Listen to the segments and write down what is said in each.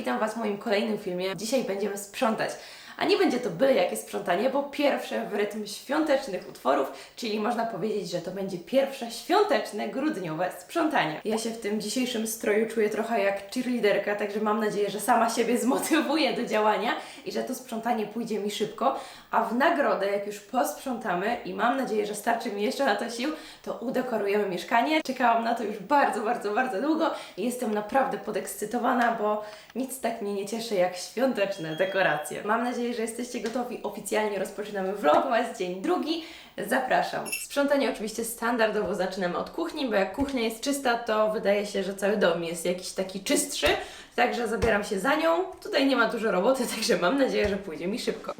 witam Was w moim kolejnym filmie. Dzisiaj będziemy sprzątać. A nie będzie to byle jakie sprzątanie, bo pierwsze w rytm świątecznych utworów, czyli można powiedzieć, że to będzie pierwsze świąteczne, grudniowe sprzątanie. Ja się w tym dzisiejszym stroju czuję trochę jak cheerleaderka, także mam nadzieję, że sama siebie zmotywuję do działania i że to sprzątanie pójdzie mi szybko, a w nagrodę, jak już posprzątamy i mam nadzieję, że starczy mi jeszcze na to sił, to udekorujemy mieszkanie. Czekałam na to już bardzo, bardzo, bardzo długo i jestem naprawdę podekscytowana, bo nic tak mnie nie cieszy jak świąteczne dekoracje. Mam nadzieję, że jesteście gotowi. Oficjalnie rozpoczynamy vlogmas, dzień drugi. Zapraszam. Sprzątanie oczywiście standardowo zaczynamy od kuchni, bo jak kuchnia jest czysta, to wydaje się, że cały dom jest jakiś taki czystszy. Także zabieram się za nią. Tutaj nie ma dużo roboty, także mam nadzieję, że pójdzie mi szybko.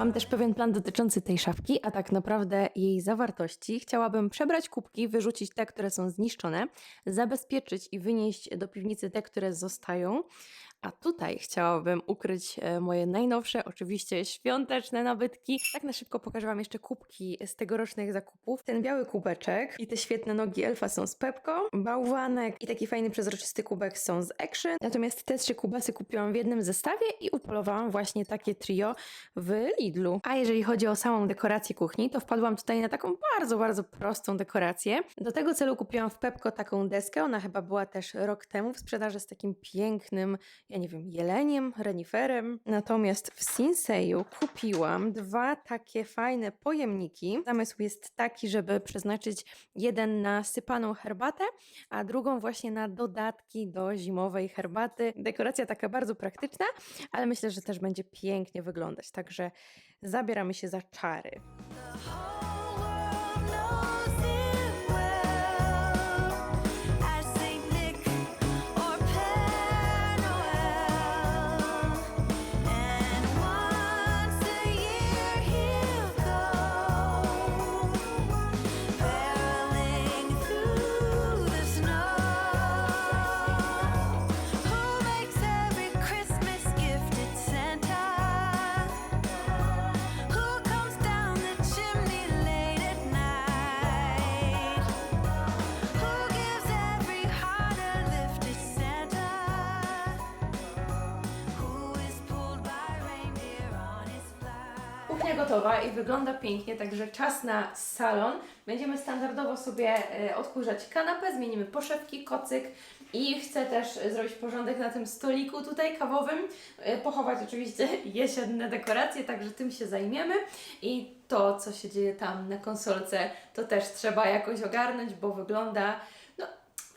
Mam też pewien plan dotyczący tej szafki, a tak naprawdę jej zawartości. Chciałabym przebrać kubki, wyrzucić te, które są zniszczone, zabezpieczyć i wynieść do piwnicy te, które zostają. A tutaj chciałabym ukryć e, moje najnowsze, oczywiście świąteczne nabytki. Tak na szybko pokażę Wam jeszcze kubki z tegorocznych zakupów. Ten biały kubeczek i te świetne nogi elfa są z Pepko, bałwanek i taki fajny przezroczysty kubek są z Action. Natomiast te trzy kubasy kupiłam w jednym zestawie i upolowałam właśnie takie trio w Lidlu. A jeżeli chodzi o samą dekorację kuchni, to wpadłam tutaj na taką bardzo, bardzo prostą dekorację. Do tego celu kupiłam w Pepko taką deskę, ona chyba była też rok temu w sprzedaży z takim pięknym, ja nie wiem, jeleniem, reniferem. Natomiast w Sinseju kupiłam dwa takie fajne pojemniki. Zamysł jest taki, żeby przeznaczyć jeden na sypaną herbatę, a drugą właśnie na dodatki do zimowej herbaty. Dekoracja taka bardzo praktyczna, ale myślę, że też będzie pięknie wyglądać. Także zabieramy się za czary. Gotowa i wygląda pięknie, także czas na salon. Będziemy standardowo sobie e, odkurzać kanapę, zmienimy poszewki, kocyk i chcę też zrobić porządek na tym stoliku tutaj kawowym, e, pochować oczywiście jesienne dekoracje, także tym się zajmiemy i to, co się dzieje tam na konsolce, to też trzeba jakoś ogarnąć, bo wygląda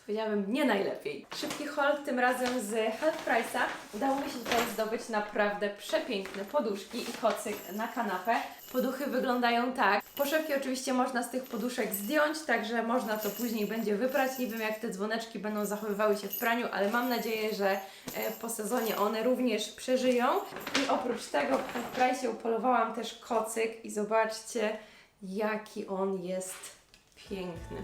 powiedziałabym nie najlepiej. Szybki haul tym razem z Half Price'a. Udało mi się tutaj zdobyć naprawdę przepiękne poduszki i kocyk na kanapę. Poduchy wyglądają tak. Poszewki oczywiście można z tych poduszek zdjąć, także można to później będzie wyprać. Nie wiem jak te dzwoneczki będą zachowywały się w praniu, ale mam nadzieję, że e, po sezonie one również przeżyją. I oprócz tego w Half Price'ie upolowałam też kocyk i zobaczcie jaki on jest piękny.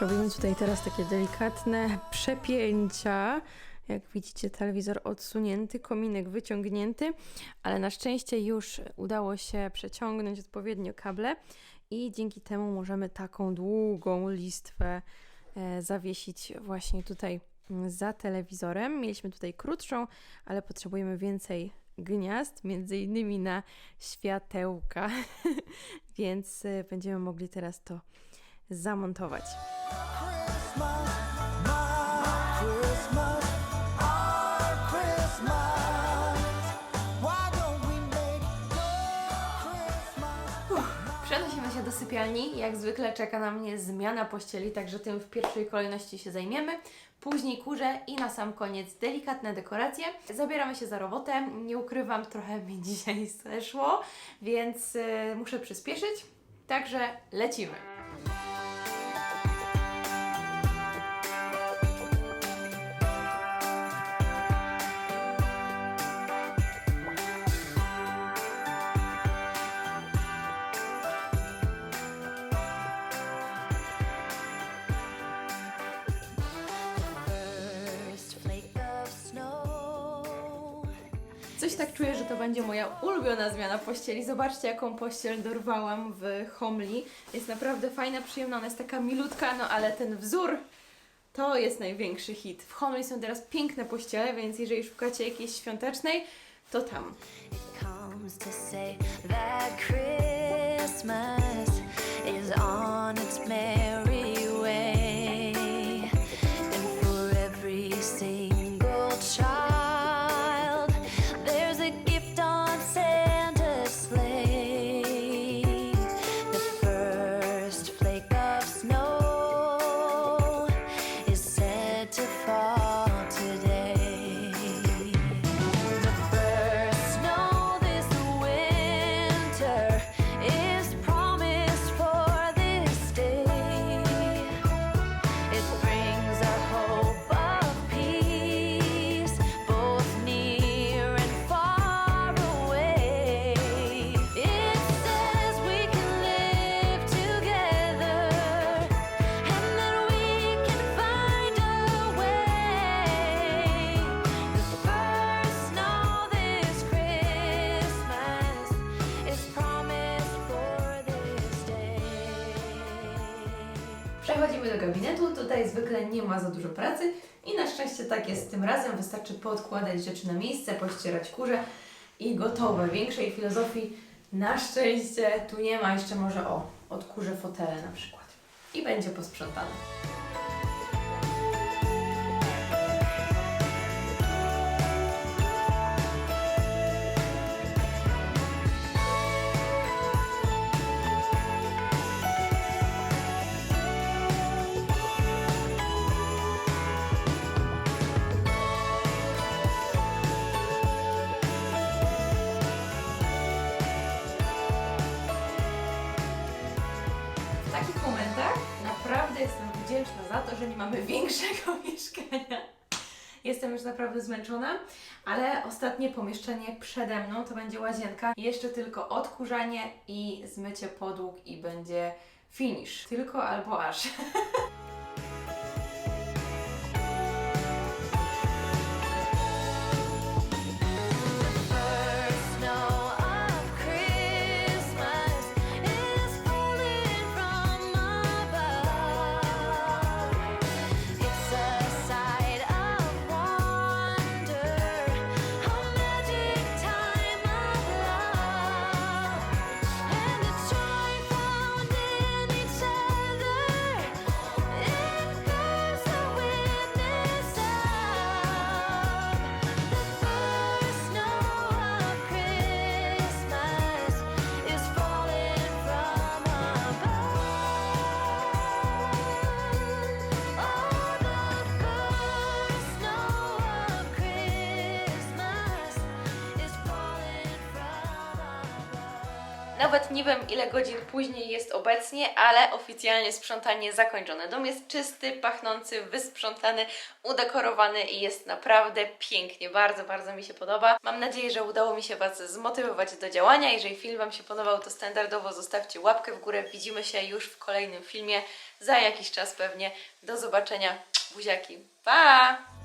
Robimy tutaj teraz takie delikatne przepięcia. Jak widzicie, telewizor odsunięty, kominek wyciągnięty, ale na szczęście już udało się przeciągnąć odpowiednio kable i dzięki temu możemy taką długą listwę e, zawiesić właśnie tutaj mm, za telewizorem. Mieliśmy tutaj krótszą, ale potrzebujemy więcej gniazd, między innymi na światełka, więc e, będziemy mogli teraz to zamontować. Przenosimy się do sypialni. Jak zwykle czeka na mnie zmiana pościeli, także tym w pierwszej kolejności się zajmiemy. Później kurze i na sam koniec delikatne dekoracje. Zabieramy się za robotę. Nie ukrywam, trochę mi dzisiaj zeszło, więc y, muszę przyspieszyć. Także lecimy. Tak czuję, że to będzie moja ulubiona zmiana pościeli. Zobaczcie, jaką pościel dorwałam w Homli. Jest naprawdę fajna, przyjemna, ona jest taka milutka, no ale ten wzór to jest największy hit. W Homli są teraz piękne pościele, więc jeżeli szukacie jakiejś świątecznej, to tam. It comes to say that Christmas Przechodzimy do gabinetu. Tutaj zwykle nie ma za dużo pracy i na szczęście tak jest tym razem. Wystarczy podkładać rzeczy na miejsce, pościerać kurze i gotowe. Większej filozofii na szczęście tu nie ma. Jeszcze może o, odkurzę fotele na przykład. I będzie posprzątane. Wdzięczna za to, że nie mamy większego mieszkania. Jestem już naprawdę zmęczona, ale ostatnie pomieszczenie przede mną to będzie łazienka. Jeszcze tylko odkurzanie i zmycie podłóg i będzie finish. Tylko albo aż. Nawet nie wiem ile godzin później jest obecnie, ale oficjalnie sprzątanie zakończone. Dom jest czysty, pachnący, wysprzątany, udekorowany i jest naprawdę pięknie. Bardzo, bardzo mi się podoba. Mam nadzieję, że udało mi się Was zmotywować do działania. Jeżeli film Wam się podobał, to standardowo zostawcie łapkę w górę. Widzimy się już w kolejnym filmie za jakiś czas pewnie. Do zobaczenia. Buziaki. Pa!